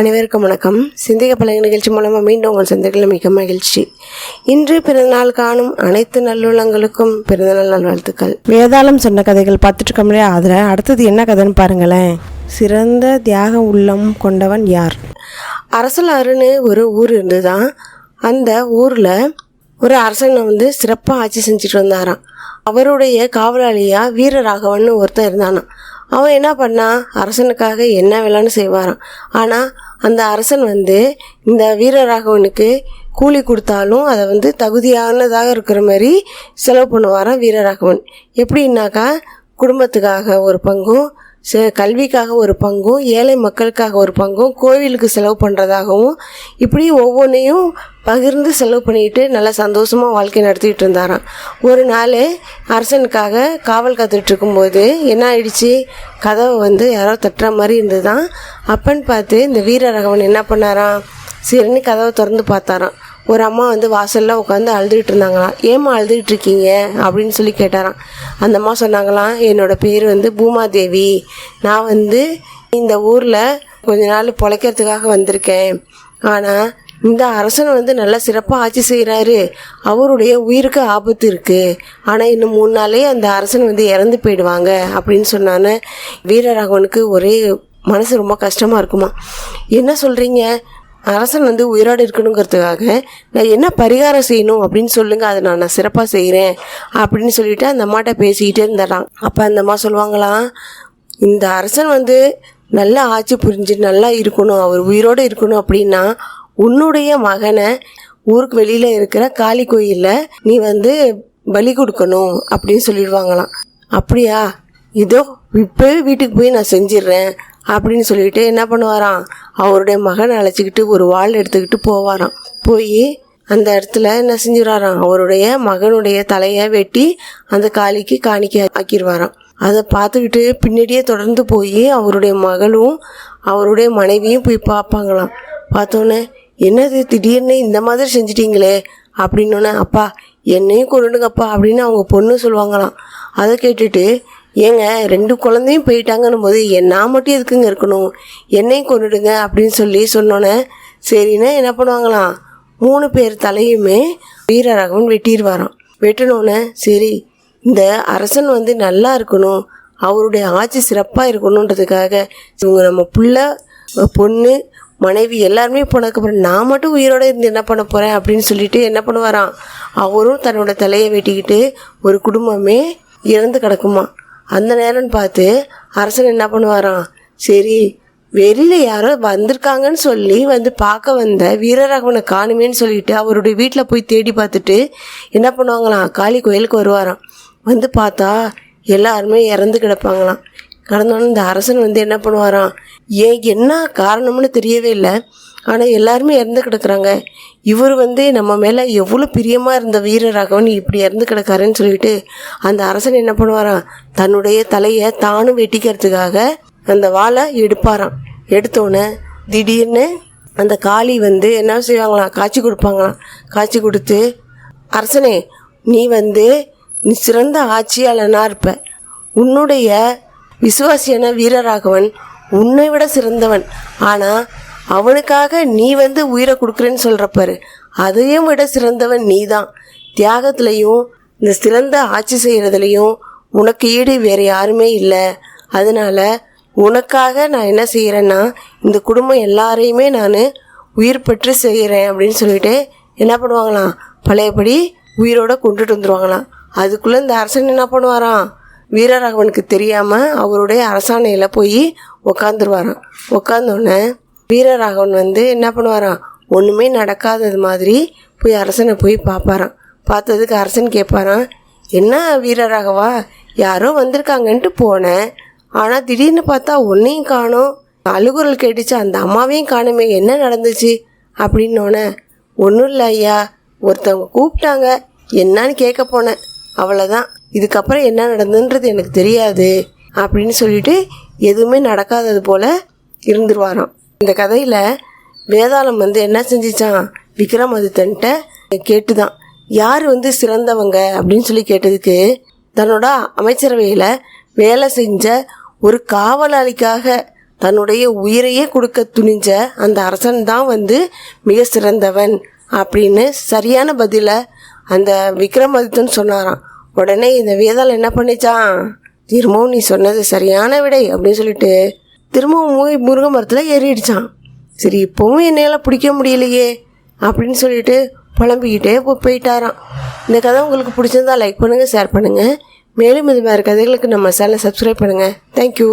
அனைவருக்கும் வணக்கம். சிந்திக்க பழக நிகழ்ச்சி மூலமாக மீண்டும் உங்கள் சந்திகளில் மிக மகிழ்ச்சி. இன்று பிறந்தநாள் காணும் அனைத்து நல்லுள்ளங்களுக்கும் பிறந்தநாள் நல்வாழ்த்துக்கள். வேதாளம் சொன்ன கதைகள் பார்த்துட்டு இருக்கோம்லையா அதில் அடுத்தது என்ன கதைன்னு பாருங்களேன். சிறந்த தியாக உள்ளம் கொண்டவன் யார்? அரசலாறுன்னு ஒரு ஊர் இருந்துதான். அந்த ஊரில் ஒரு அரசனை வந்து சிறப்பாக ஆட்சி செஞ்சுட்டு வந்தாராம். அவருடைய காவலாளியாக வீரராகவன் ஒருத்தன் இருந்தானாம். அவன் என்ன பண்ணான் அரசனுக்காக என்ன வேலைன்னு செய்வாராம். ஆனால் அந்த அரசன் வந்து இந்த வீரராகவனுக்கு கூலி கொடுத்தாலும் அதை வந்து தகுதியானதாக இருக்கிற மாதிரி செலவு பண்ணுவாராம் வீரராகவன். எப்படின்னாக்கா குடும்பத்துக்காக ஒரு பங்கும் ச- கல்விக்காக ஒரு பங்கும் ஏழை மக்களுக்காக ஒரு பங்கும் கோவிலுக்கு செலவு பண்ணுறதாகவும் இப்படி ஒவ்வொன்றையும் பகிர்ந்து செலவு பண்ணிக்கிட்டு நல்லா சந்தோஷமாக வாழ்க்கை நடத்திக்கிட்டு இருந்தாராம். ஒரு நாள் அரசனுக்காக காவல் காத்துட்டு இருக்கும்போது என்ன ஆயிடுச்சு? கதவை வந்து யாரோ தட்டுற மாதிரி இருந்ததுதான். அப்பன்னு பார்த்து இந்த வீரரகவன் என்ன பண்ணாராம்? சரின்னு கதவை திறந்து பார்த்தாராம். ஒரு அம்மா வந்து வாசலில் உட்காந்து அழுதுகிட்டு இருந்தாங்களாம். ஏம்மா அழுதுகிட்டு இருக்கீங்க அப்படின்னு சொல்லி கேட்டாராம். அந்த அம்மா சொன்னாங்களாம் என்னோடய பேர் வந்து பூமாதேவி. நான் வந்து இந்த ஊரில் கொஞ்ச நாள் பொழைக்கிறதுக்காக வந்திருக்கேன். ஆனால் இந்த அரசன் வந்து நல்லா சிறப்பாக ஆட்சி செய்கிறாரு அவருடைய உயிருக்கு ஆபத்து இருக்குது ஆனால் இன்னும் மூணு நாளே அந்த அரசன் வந்து இறந்து போயிடுவாங்க. அப்படின்னு சொன்னான்னு வீரராகவனுக்கு ஒரே மனசு ரொம்ப கஷ்டமாக இருக்குமா என்ன சொல்கிறீங்க அரசன் வந்து உயிரோடு இருக்கணுங்கிறதுக்காக நான் என்ன பரிகாரம் செய்யணும்? அப்படின்னு சொல்லுங்கள் அதை நான் நான் சிறப்பாக செய்கிறேன் அப்படின்னு சொல்லிட்டு அந்த அம்மாட்ட பேசிக்கிட்டே இருந்துடுறான் அப்போ அந்த அம்மா சொல்லுவாங்களாம் இந்த அரசன் வந்து நல்லா ஆட்சி புரிஞ்சு நல்லா இருக்கணும். அவர் உயிரோடு இருக்கணும் அப்படின்னா உன்னுடைய மகனை ஊருக்கு வெளியில் இருக்கிற காளி கோயிலில் நீ வந்து பலி கொடுக்கணும். அப்படின்னு சொல்லிடுவாங்களாம். அப்படியா? இதோ இப்போ வீட்டுக்கு போய் நான் செஞ்சிடுறேன். அப்படின்னு சொல்லிட்டு என்ன பண்ணுவாராம்? அவருடைய மகனை அழைச்சிக்கிட்டு ஒரு வாள் எடுத்துக்கிட்டு போவாராம். போய் அந்த இடத்துல என்ன செஞ்சிடறாராம் அவருடைய மகனுடைய தலையை வெட்டி அந்த காளிக்கு காணிக்க ஆக்கிடுவாராம். அதை பார்த்துக்கிட்டு பின்னாடியே தொடர்ந்து போய் அவருடைய மகளும் அவருடைய மனைவியும் போய் பார்ப்பாங்களாம். பார்த்தோன்னே என்னது திடீர்னு இந்த மாதிரி செஞ்சிட்டிங்களே? அப்படின்னோன்னே அப்பா என்னையும் கொண்டுடுங்கப்பா அப்படின்னு அவங்க பொண்ணு சொல்லுவாங்களாம். அதை கேட்டுட்டு ஏங்க ரெண்டு குழந்தையும் போயிட்டாங்கன்னும் போது என் நான் மட்டும் எதுக்குங்க இருக்கணும்? என்னையும் கொண்டுடுங்க அப்படின்னு சொல்லி சொன்னோன்னே சரின்னு என்ன பண்ணுவாங்களாம்? மூணு பேர் தலையுமே வீரராகவன் வெட்டிடுவாராம். வெட்டினோன்னே சரி இந்த அரசன் வந்து நல்லா இருக்கணும். அவருடைய ஆட்சி சிறப்பாக இருக்கணுன்றதுக்காக இவங்க நம்ம பிள்ள பொண்ணு மனைவி எல்லாருமே போனதுக்கப்புறம் நான் மட்டும் உயிரோட இருந்து என்ன பண்ண போகிறேன் அப்படின்னு சொல்லிட்டு என்ன பண்ணுவாராம்? அவரும் தன்னோட தலையை வெட்டிக்கிட்டு ஒரு குடும்பமே இறந்து கிடக்குமா அந்த நேரம்னு பார்த்து அரசன் என்ன பண்ணுவாராம்? சரி வெளியில் யாரோ வந்திருக்காங்கன்னு சொல்லி வந்து பார்க்க வந்த வீரராகவனை காணுமேன்னு சொல்லிட்டு அவருடைய வீட்டில் போய் தேடி பார்த்துட்டு என்ன பண்ணுவாங்களாம்? காளி கோயிலுக்கு வருவாராம். வந்து பார்த்தா எல்லாருமே இறந்து கிடப்பாங்களாம். கடந்தோடனே இந்த அரசன் வந்து என்ன பண்ணுவாராம்? ஏன் என்ன காரணம்னு தெரியவே இல்லை. ஆனால் எல்லாருமே இறந்து கிடக்குறாங்க. இவர் வந்து நம்ம மேலே எவ்வளோ பிரியமாக இருந்த வீரராகவன் இப்படி இறந்து கிடக்காருன்னு சொல்லிட்டு அந்த அரசன் என்ன பண்ணுவாராம் தன்னுடைய தலையை தானும் வெட்டிக்கிறதுக்காக அந்த வாளை எடுப்பாராம். எடுத்தோன்னே திடீர்னு அந்த காளி வந்து என்ன செய்வாங்களாம் காய்ச்சி கொடுப்பாங்களாம். காய்ச்சி கொடுத்து அரசனே நீ வந்து நீ சிறந்த ஆட்சியாளனாக இருப்ப. உன்னுடைய விசுவாசியான வீரராகவன் உன்னை விட சிறந்தவன். ஆனால் அவனுக்காக நீ வந்து உயிரை கொடுக்குறேன்னு சொல்கிறப்பாரு அதையும் விட சிறந்தவன் நீ தான் தியாகத்துலேயும் இந்த சிறந்த ஆட்சி செய்கிறதுலையும் உனக்கு ஈடு வேறு யாருமே இல்லை. அதனால உனக்காக நான் என்ன செய்கிறேன்னா இந்த குடும்பம் எல்லாரையுமே நான் உயிர் பெற்று செய்கிறேன் அப்படின்னு சொல்லிட்டு என்ன பண்ணுவாங்களாம்? பழையபடி உயிரோட கொண்டுட்டு வந்துருவாங்களாம். அதுக்குள்ளே இந்த அரசன் என்ன பண்ணுவாராம்? வீரராகவனுக்கு தெரியாமல் அவருடைய அரசாணையில் போய் உக்காந்துருவாராம். உக்காந்தோடனே வீரராகவன் வந்து என்ன பண்ணுவாராம்? ஒன்றுமே நடக்காதது மாதிரி போய் அரசனை போய் பார்ப்பாராம். பார்த்ததுக்கு அரசன் கேட்பாராம் என்ன வீரராகவா? யாரோ வந்திருக்காங்கன்ட்டு போனேன் ஆனால் திடீர்னு பார்த்தா ஒன்றையும் காணும். அழுகுரல் கேட்டுச்சு அந்த அம்மாவையும் காணுமே என்ன நடந்துச்சு? அப்படின்னோடனே ஒன்றும் இல்லை ஐயா ஒருத்தவங்க கூப்பிட்டாங்க. என்னன்னு கேட்க போனேன். அவ்வளோதான் இதுக்கப்புறம் என்ன நடந்துன்றது எனக்கு தெரியாது. அப்படின்னு சொல்லிட்டு எதுவுமே நடக்காதது போல் இருந்துருவாராம். இந்த கதையில் வேதாளம் வந்து என்ன செஞ்சிச்சான் விக்ரமாதித்தன்ட்ட கேட்டுதான். யார் வந்து சிறந்தவங்க அப்படின்னு சொல்லி கேட்டதுக்கு தன்னோட அமைச்சரவையில் வேலை செஞ்ச ஒரு காவலாளிக்காக தன்னுடைய உயிரையே கொடுக்க துணிஞ்ச அந்த அரசன் தான் வந்து மிக சிறந்தவன் அப்படின்னு சரியான பதிலை அந்த விக்ரமாதித்தன் சொன்னாராம். உடனே இந்த வேதாளம் என்ன பண்ணிச்சான் திரும்பவும் நீ சொன்னது சரியான விடை அப்படின்னு சொல்லிட்டு திரும்பவும் மூ முருங்கை மரத்தில் ஏறிடுச்சான். சரி இப்போவும் என்னையால் பிடிக்க முடியலையே அப்படின்னு சொல்லிட்டு புலம்பிக்கிட்டே போ- போயிட்டாராம். இந்த கதை உங்களுக்கு பிடிச்சிருந்தா லைக் பண்ணுங்கள் ஷேர் பண்ணுங்கள் மேலும் இது மாதிரி கதைகளுக்கு நம்ம சேனலை சப்ஸ்கிரைப் பண்ணுங்கள் தேங்க்யூ